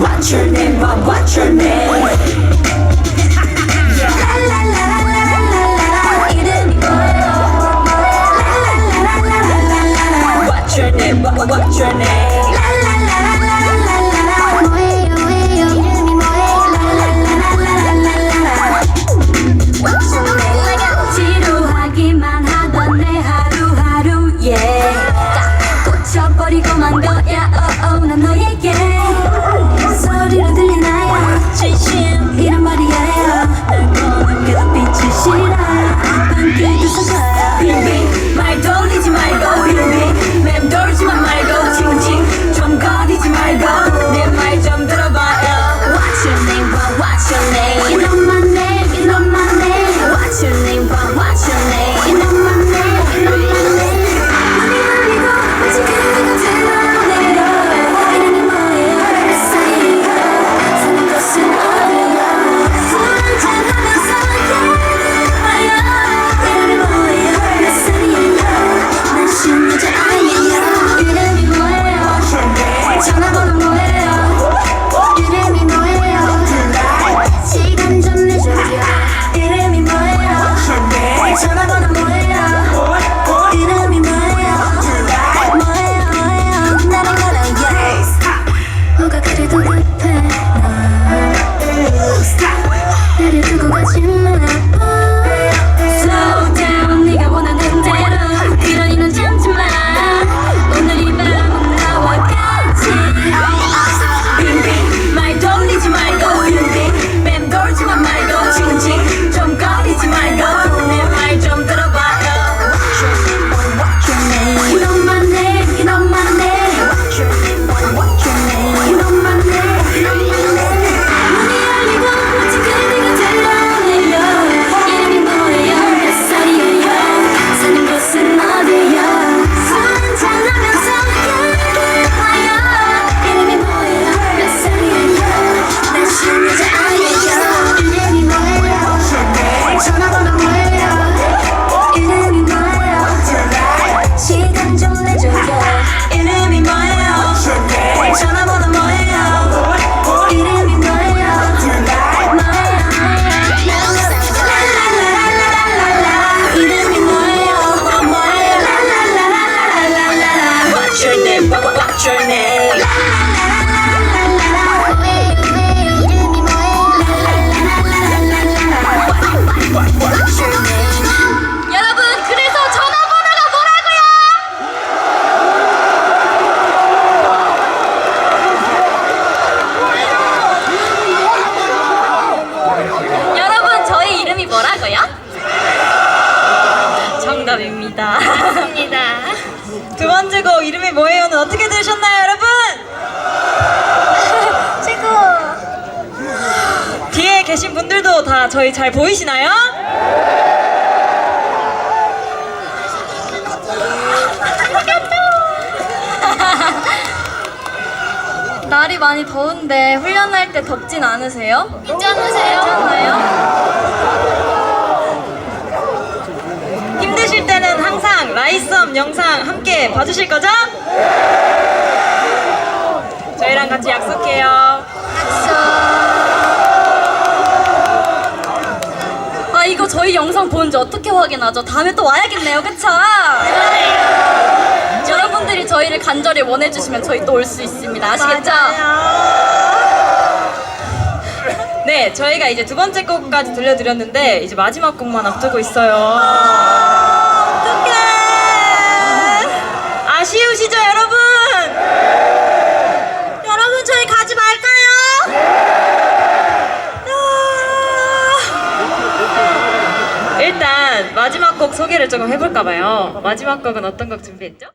What's your name? What, what's your name? What's your name? What's your name? 지루하기만 하던 내 하루하루에 꽂혀버리고 만둬야 oh oh 난 너에게 Everybody 정답입니다. 맞습니다. 두 번째 곡 이름이 뭐예요는 어떻게 들으셨나요, 여러분? 최고. 뒤에 계신 분들도 다 저희 잘 보이시나요? 날이 많이 더운데 훈련할 때 덥진 않으세요? 괜찮으세요? 괜찮아요? 아이썸 영상 함께 봐주실 거죠? 저희랑 같이 약속해요. 아 이거 저희 영상 보는지 어떻게 확인하죠? 다음에 또 와야겠네요, 그쵸? 여러분들이 저희를 간절히 원해주시면 저희 또 올 수 있습니다. 아시겠죠? 네, 저희가 이제 두 번째 곡까지 들려드렸는데 이제 마지막 곡만 앞두고 있어요. 마지막 곡 소개를 조금 해볼까 봐요. 마지막 곡은 어떤 곡 준비했죠?